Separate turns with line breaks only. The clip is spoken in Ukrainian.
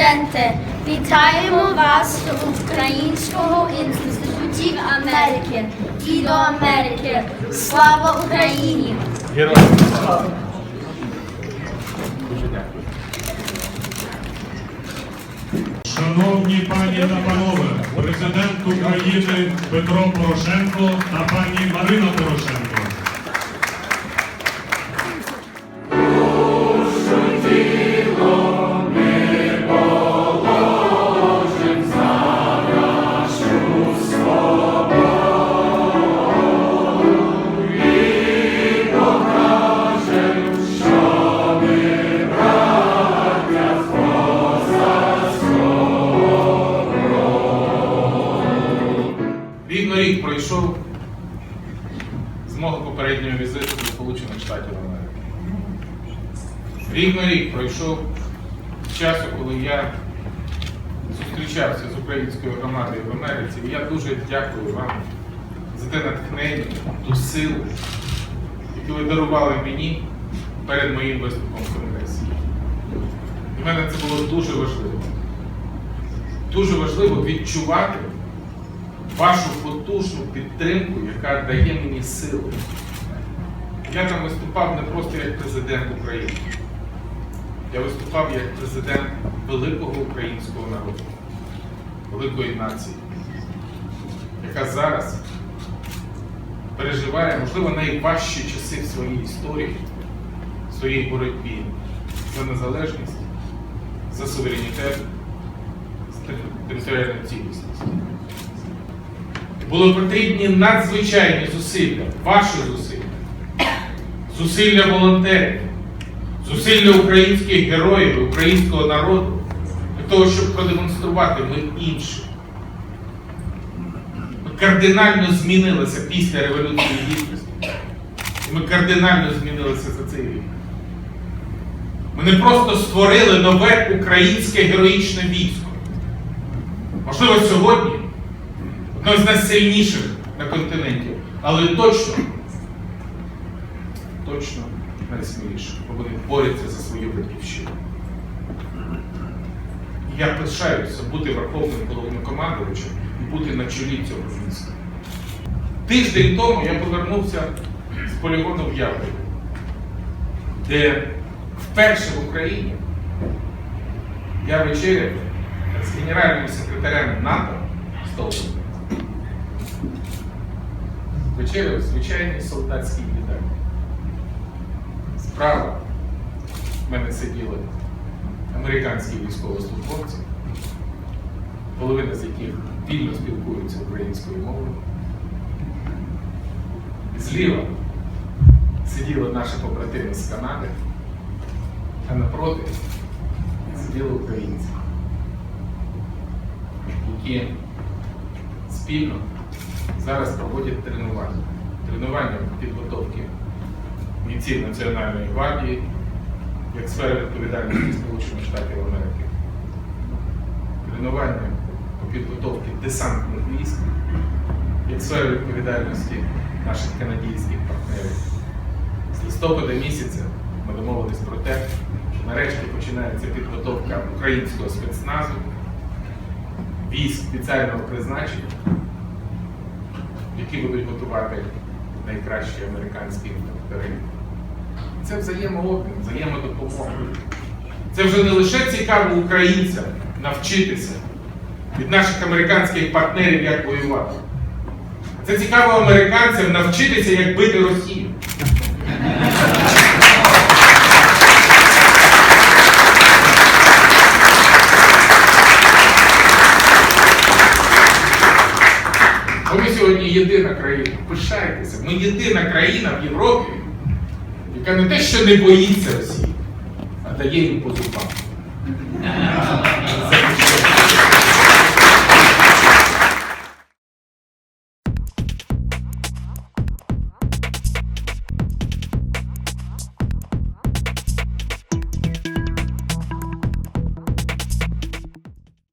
президенте, вітаємо вас до Українського інститутів Америки і до Америки. Слава Україні!
Героям слава!
Шановні пані та панове, президент України Петро Порошенко та пані Марина Порошенко.
Попереднього візиту до Сполучених Штатів Америки. Рівно рік пройшов з часу, коли я зустрічався з українською громадою в Америці. І я дуже дякую вам за те натхнення, ту силу, яку ви дарували мені перед моїм виступом в Конгресі. Для мене це було дуже важливо. Дуже важливо відчувати вашу потужну підтримку, яка дає мені сили. Я там виступав не просто як президент України. Я виступав як президент великого українського народу, великої нації, яка зараз переживає, можливо, найважчі часи в своїй історії, в своїй боротьбі за незалежність, за суверенітет, за територіальну цілісність. Були потрібні надзвичайні зусилля, ваші зусилля, зусилля волонтерів, зусилля українських героїв, українського народу для того, щоб продемонструвати ми інші. Ми кардинально змінилися після Революції Гідності. Ми кардинально змінилися за цей рік. Ми не просто створили нове українське героїчне військо. Можливо, сьогодні одно з найсильніших на континенті, але точно, точно найсміліших, бо вони борються за свою батьківщину. І я пишаюся бути верховним головнокомандувачем і бути на чолі цього міста. Тиждень тому я повернувся з полігону в Яворі, де вперше в Україні я вечеряв з генеральним секретарем НАТО Столтенбергом. Вечеряв в звичайній солдатській. Справа в мене сиділи американські військовослужбовці, половина з яких вільно спілкуються українською мовою. Зліва сиділи наші побратими з Канади, а напроти сиділи українці, які спільно зараз проводять тренування. Тренування підготовки бійців Національної гвардії як сфери відповідальності Сполучених Штатів Америки. Тренування по підготовці десантних військ як сфери відповідальності наших канадійських партнерів. З листопада місяця ми домовились про те, що нарешті починається підготовка українського спецназу, військ спеціального призначення, які будуть готувати найкращі американські інструктори. Це взаємообмін, взаємодопомога. Це вже не лише цікаво українцям навчитися від наших американських партнерів, як воювати. Це цікаво американцям навчитися, як бити Росію. Бо ми сьогодні єдина країна. Пишайтеся, ми єдина країна в Європі, яка не те, що не боїться Росії, а дає їм по зубам.